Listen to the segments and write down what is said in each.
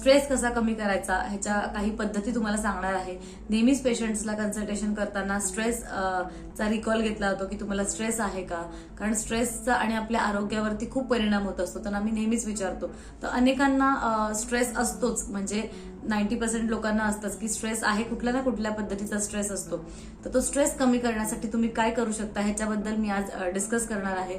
Stress कसा कमी करायचा ह्याच्या काही पद्धती तुम्हाला सांगणार आहे. नेहमीच पेशंट्सला कन्सल्टेशन करताना स्ट्रेस चा रिकॉल घेतला जातो की तुम्हाला स्ट्रेस आहे का? कारण स्ट्रेसचा आणि आपल्या आरोग्यावरती खूप परिणाम होत असतो तर आम्ही नेहमीच विचारतो. तर अनेकांना स्ट्रेस असतोच. म्हणजे नाईन्टी पर्सेंट लोकांना असतंच की स्ट्रेस आहे कुठल्या ना कुठल्या पद्धतीचा स्ट्रेस असतो. तर तो स्ट्रेस कमी करण्यासाठी तुम्ही काय करू शकता ह्याच्याबद्दल मी आज डिस्कस करणार आहे.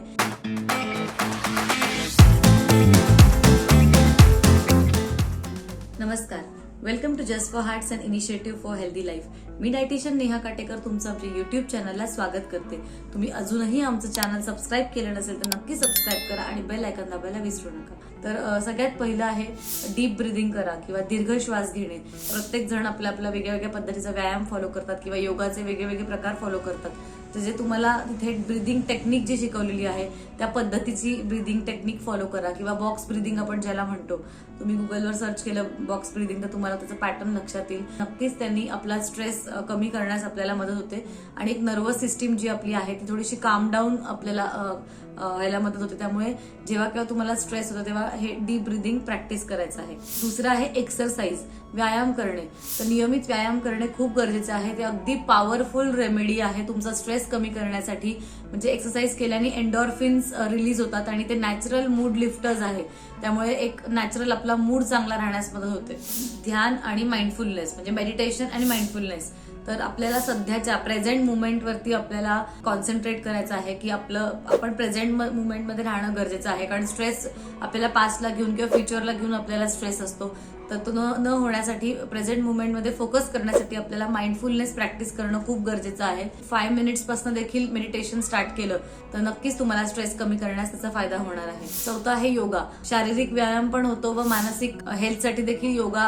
नमस्कार. Welcome to Just For Hearts and initiative for healthy life me dietitian Neha Katekar तुमचं आमच्या युट्यूब चॅनलला स्वागत करते. तुम्ही अजूनही आमचं चॅनल सबस्क्राईब केलं नसेल तर नक्की सबस्क्राईब करा आणि बेल आयकॉन दाबायला विसरू नका. तर सगळ्यात पहिलं आहे डीप ब्रिदिंग करा किंवा दीर्घ श्वास घेणे. प्रत्येक जण आपल्या आपल्या वेगळ्या वेगळ्या पद्धतीचा व्यायाम फॉलो करतात किंवा योगाचे वेगळे वेगळे प्रकार फॉलो करतात. तर जे तुम्हाला तिथे ब्रिदिंग टेक्निक जी शिकवलेली आहे त्या पद्धतीची ब्रिदिंग टेक्निक फॉलो करा. किंवा बॉक्स ब्रिदिंग आपण ज्याला म्हणतो. तुम्ही गुगलवर सर्च केलं बॉक्स ब्रिदिंग तर तुम्हाला त्याचं पॅटर्न लक्षात येईल. नक्कीच त्यांनी आपला स्ट्रेस कमी करण्यास आपल्याला मदत होते. आणि एक नर्वस सिस्टीम जी आपली आहे ती थोडीशी काम डाऊन आपल्याला व्हायला मदत होते. त्यामुळे जेव्हा केव्हा तुम्हाला स्ट्रेस होतो तेव्हा हे डीप ब्रिदिंग प्रॅक्टिस करायचं आहे. दुसरं आहे एक्सरसाइज व्यायाम करणे. तर नियमित व्यायाम करणे खूप गरजेचं आहे. ते अगदी पॉवरफुल रेमेडी आहे तुमचा स्ट्रेस कमी करण्यासाठी. म्हणजे एक्सरसाइज केल्याने एन्डॉर्फिन्स रिलीज होतात आणि ते नॅचरल मूड लिफ्टर्स आहे. त्यामुळे एक नॅचरल आपला मूड चांगला राहण्यास मदत होते. ध्यान आणि माइंडफुलनेस म्हणजे मेडिटेशन आणि माइंडफुलनेस तर आपल्याला सध्याच्या प्रेझेंट मुवमेंटवरती आपल्याला कॉन्सन्ट्रेट करायचं आहे की आपलं आपण प्रेझेंट मुवमेंटमध्ये राहणं गरजेचं आहे. कारण स्ट्रेस आपल्याला पास्टला घेऊन किंवा फ्युचरला घेऊन आपल्याला स्ट्रेस असतो. तर तो न न होण्यासाठी प्रेझेंट मुवमेंटमध्ये फोकस करण्यासाठी आपल्याला माइंडफुलनेस प्रॅक्टिस करणं खूप गरजेचं आहे. फाय मिनिट्सपासून देखील मेडिटेशन स्टार्ट केलं तर नक्कीच तुम्हाला स्ट्रेस कमी करण्यास त्याचा फायदा होणार आहे. चौथा आहे योगा. शारीरिक व्यायाम पण होतो व मानसिक हेल्थसाठी देखील योगा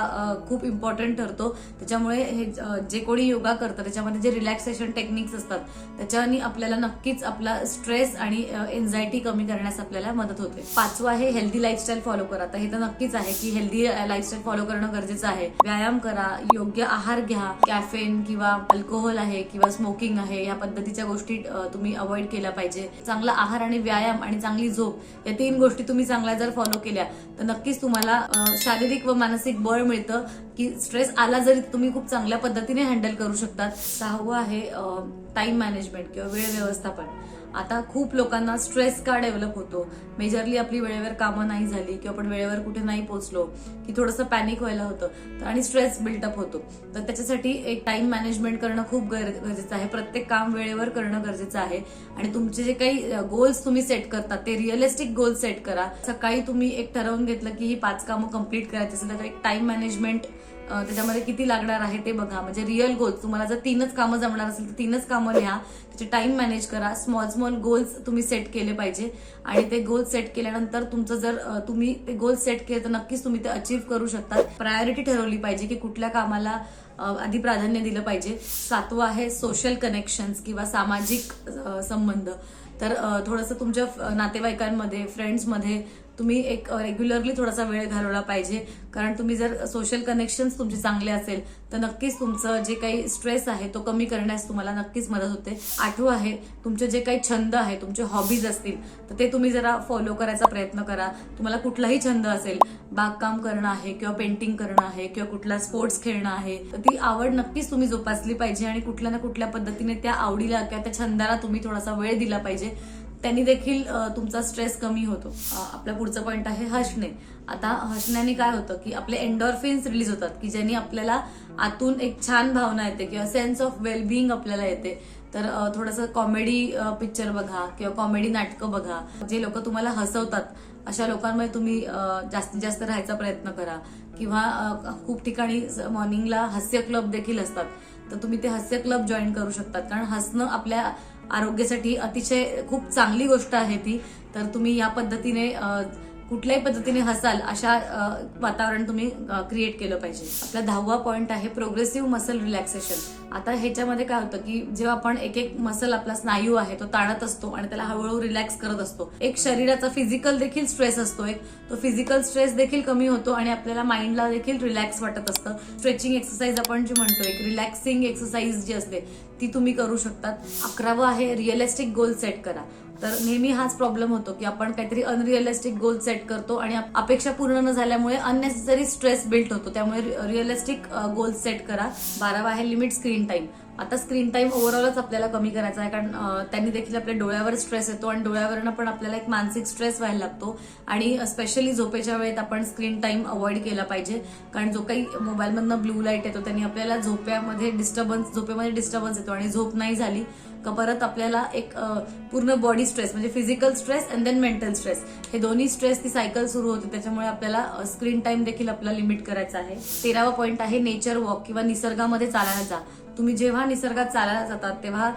खूप इम्पॉर्टंट ठरतो. त्याच्यामुळे हे जे कोणी योगा करतं त्याच्यामध्ये जे रिलॅक्सेशन टेक्निक्स असतात त्याच्याने आपल्याला नक्कीच आपला स्ट्रेस आणि एन्झायटी कमी करण्यास आपल्याला मदत होते. पाचवं आहे हेल्दी लाईफस्टाईल फॉलो करा. तर हे तर नक्कीच आहे की हेल्दी लाईफस्टाईल फॉलो करणं गरजेचं आहे. व्यायाम करा योग्य आहार घ्या कॅफेन किंवा अल्कोहोल आहे किंवा स्मोकिंग आहे या पद्धतीच्या गोष्टी तुम्ही अवॉइड केल्या पाहिजे. चांगला आहार आणि व्यायाम आणि चांगली झोप या तीन गोष्टी तुम्ही चांगल्या जर फॉलो केल्या तर नक्कीच तुम्हाला शारीरिक व मानसिक बळ मिळतं की स्ट्रेस आला जरी तुम्ही खूप चांगल्या पद्धतीने हँडल करू शकतात. सहावं आहे टाइम मॅनेजमेंट किंवा वेळ व्यवस्थापन. आता खूप लोकांना स्ट्रेस का डेव्हलप होतो? मेजरली आपली वेळेवर कामं नाही झाली किंवा आपण वेळेवर कुठे नाही पोहोचलो की थोडंसं पॅनिक व्हायला होतं आणि स्ट्रेस बिल्टअप होतो. तर त्याच्यासाठी एक टाइम मॅनेजमेंट करणं खूप गर- गरजेचं आहे. प्रत्येक काम वेळेवर करणं गरजेचं आहे. आणि तुमचे जे काही गोल्स तुम्ही सेट करता ते रिअलिस्टिक गोल सेट करा. सकाळी तुम्ही एक ठरवून घेतलं की ही पाच कामं कंप्लीट करायची असेल तर एक टाइम मॅनेजमेंट त्याच्यामध्ये किती लागणार आहे ते बघा. म्हणजे रिअल गोल्स तुम्हाला जर तीनच कामं जमणार असेल तर तीनच कामं लिहा. त्याचे टाइम मॅनेज करा. स्मॉल स्मॉल गोल्स तुम्ही सेट केले पाहिजे. आणि ते गोल सेट केल्यानंतर तुमचं जर तुम्ही ते गोल सेट केले तर नक्कीच तुम्ही ते अचीव्ह करू शकता. प्रायोरिटी ठरवली पाहिजे की कुठल्या कामाला आधी प्राधान्य दिलं पाहिजे. सातवं आहे सोशल कनेक्शन्स किंवा सामाजिक संबंध. तर थोडंसं तुमच्या नातेवाईकांमध्ये फ्रेंड्समध्ये तुम्ही एक रेग्युलरली थोडासा वेळ घालवला पाहिजे. कारण तुम्ही जर सोशल कनेक्शन्स तुमचे चांगले असेल तर नक्कीच तुमचं जे काही स्ट्रेस आहे तो कमी करण्यास तुम्हाला नक्कीच मदत होते. आठवं आहे तुमचे जे काही छंद आहे तुमचे हॉबीज असतील तर ते तुम्ही जरा फॉलो करायचा प्रयत्न करा. तुम्हाला कुठलाही छंद असेल बागकाम करणं आहे किंवा पेंटिंग करणं आहे किंवा कुठला स्पोर्ट्स खेळणं आहे तर ती आवड नक्कीच तुम्ही जोपासली पाहिजे आणि कुठल्या ना कुठल्या पद्धतीने त्या आवडीला किंवा त्या छंदाला तुम्ही थोडासा वेळ दिला पाहिजे. त्यांनी देखील तुमचा स्ट्रेस कमी होतो. आपला पुढचा पॉईंट आहे हसणे आता हसण्याने काय होतं की आपले एन्डॉर्फिन्स रिलीज होतात की ज्यांनी आपल्याला आतून एक छान भावना येते किंवा सेन्स ऑफ वेलबिईंग आपल्याला येते. तर थोडंसं कॉमेडी पिक्चर बघा किंवा कॉमेडी नाटकं बघा. जे लोक तुम्हाला हसवतात अशा लोकांमध्ये तुम्ही जास्तीत जास्त राहायचा प्रयत्न करा. किंवा खूप ठिकाणी मॉर्निंगला हास्य क्लब देखील असतात. तर तुम्ही ते हास्य क्लब जॉईन करू शकतात. कारण हसणं आपल्या आरोग्यासाठी अतिशय खूप चांगली गोष्ट आहे ती. तर तुम्ही या पद्धतीने कुठल्याही पद्धतीने हसाल अशा वातावरण तुम्ही क्रिएट केलं पाहिजे. आपला दहावा पॉईंट आहे प्रोग्रेसिव्ह मसल रिलॅक्सेशन आता ह्याच्यामध्ये काय होतं की जेव्हा आपण एक एक मसल आपला स्नायू आहे तो ताणत असतो आणि त्याला हळूहळू रिलॅक्स करत असतो. एक शरीराचा फिजिकल देखील स्ट्रेस असतो एक. तो फिजिकल स्ट्रेस देखील कमी होतो आणि आपल्याला माइंडला देखील रिलॅक्स वाटत असतं. स्ट्रेचिंग एक्सरसाइज आपण जी म्हणतो एक रिलॅक्सिंग एक्सरसाइज जी असते ती तुम्ही करू शकतात. अकरावं आहे रिअलिस्टिक गोल सेट करा. तर नेहमी हाच प्रॉब्लेम होतो की आपण काहीतरी अनरिअलिस्टिक गोल सेट करतो आणि अपेक्षा पूर्ण न झाल्यामुळे अननेसेसरी स्ट्रेस बिल्ट होतो. त्यामुळे रिअलिस्टिक गोल सेट करा. बारावा आहे लिमिट स्क्रीन टाईम आता स्क्रीन टाईम ओव्हरऑलच आपल्याला कमी करायचा आहे कारण त्यांनी देखील आपल्या डोळ्यावर स्ट्रेस येतो आणि डोळ्यावरनं पण आपल्याला एक मानसिक स्ट्रेस व्हायला लागतो. आणि स्पेशली झोपेच्या वेळेत आपण स्क्रीन टाईम अवॉइड केला पाहिजे. कारण जो काही मोबाईलमधनं ब्लू लाइट येतो त्यांनी आपल्याला झोप्यामध्ये डिस्टर्बन्स झोपेमध्ये डिस्टर्बन्स येतो. आणि झोप नाही झाली का परत आपल्याला एक पूर्ण बॉडी स्ट्रेस म्हणजे physical stress and then mental stress हे दोन्ही स्ट्रेस ती सायकल सुरू होते. त्याच्यामुळे आपल्याला स्क्रीन टाईम देखील आपला लिमिट करायचा आहे. तेरावा पॉईंट आहे नेचर वॉक किंवा निसर्गामध्ये चालायला जा. तुम्ही जेव्हा निसर्गात चालायला जातात तेव्हा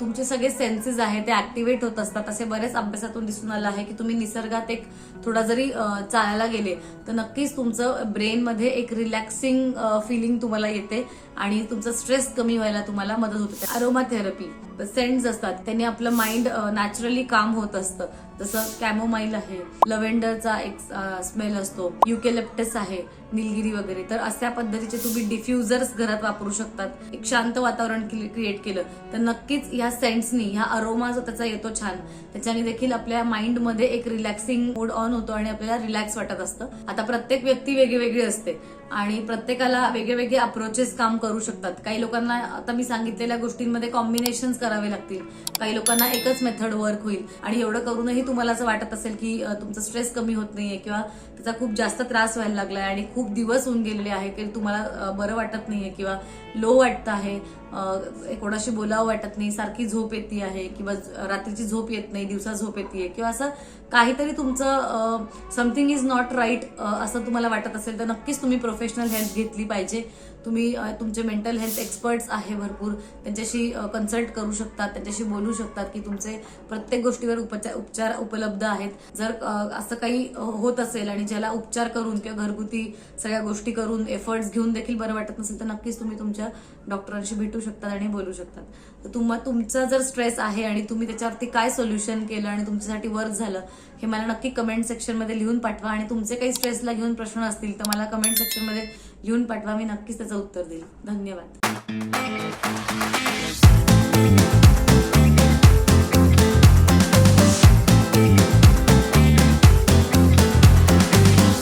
तुमचे सगळे सेन्सेस आहेत ते ऍक्टिव्हेट होत असतात. असे बरेच अभ्यासातून दिसून आलं आहे की तुम्ही निसर्गात एक थोडा जरी चालायला गेले तर नक्कीच तुमचं ब्रेनमध्ये एक रिलॅक्सिंग फिलिंग तुम्हाला येते. आणि तुमचा स्ट्रेस कमी व्हायला तुम्हाला मदत होते. अरोमा थेरपी सेंट्स असतात त्यांनी आपलं माइंड नॅचरली काम होत असतं. जसं कॅमोमाईल आहे लव्हेंडरचा एक स्मेल असतो युकेलेप्टस आहे निलगिरी वगैरे. तर अशा पद्धतीचे तुम्ही डिफ्युजर्स घरात वापरू शकतात. एक शांत वातावरण क्रिएट केलं तर नक्कीच ह्या सेंट्सनी ह्या अरोमा जो त्याचा येतो छान. त्याच्याने देखील आपल्या माइंडमध्ये एक रिलॅक्सिंग मोड ऑन होतो आणि आपल्याला रिलॅक्स वाटत असतं. आता प्रत्येक व्यक्ती वेगळी वेगळी असते. आणि प्रत्येकाला वेगळे वेगळे अप्रोचेस काम करू शकतात. काही लोकांना आता मी सांगितलेल्या गोष्टींमध्ये कॉम्बिनेशन करावे लागतील. काही लोकांना एकच मेथड वर्क होईल. आणि एवढं करूनही तुम्हाला असं वाटत असेल की तुमचा स्ट्रेस कमी होत नाहीये किंवा त्याचा खूप जास्त त्रास व्हायला लागलाय आणि खूप दिवस होऊन गेलेले आहे की तुम्हाला बरं वाटत नाहीये किंवा लो वाटतं आहे कोणाशी बोलावं वाटत नाही सारखी झोप येते आहे किंवा रात्रीची झोप येत नाही दिवसा झोप येते किंवा असं काहीतरी तुमचं समथिंग इज नॉट राईट असं तुम्हाला वाटत असेल तर नक्कीच तुम्ही प्रोफेशनल हेल्प घेतली पाहिजे. तुम्ही तुमचे मेंटल हेल्थ एक्सपर्ट्स आहे भरपूर. त्यांच्याशी कन्सल्ट करू शकतात त्यांच्याशी बोलू शकतात की तुमचे प्रत्येक गोष्टीवर उपचार उपचार उपलब्ध आहेत. जर असं काही होत असेल आणि ज्याला उपचार करून किंवा घरगुती सगळ्या गोष्टी करून एफर्ट्स घेऊन देखील बरं वाटत नसेल तर नक्कीच तुम्ही तुमच्या डॉक्टरांशी भेटू शकतात आणि बोलू शकतात. तर तुम्हा तुमचा जर स्ट्रेस आहे आणि तुम्ही त्याच्यावरती काय सोल्युशन केलं आणि तुमच्यासाठी वर्क झालं हे मला नक्की कमेंट सेक्शनमध्ये लिहून पाठवा आणि तुमचे काही स्ट्रेसला घेऊन प्रश्न असतील तर मला कमेंट सेक्शनमध्ये लिहून पाठवा मी नक्कीच त्याचं उत्तर देईल. धन्यवाद.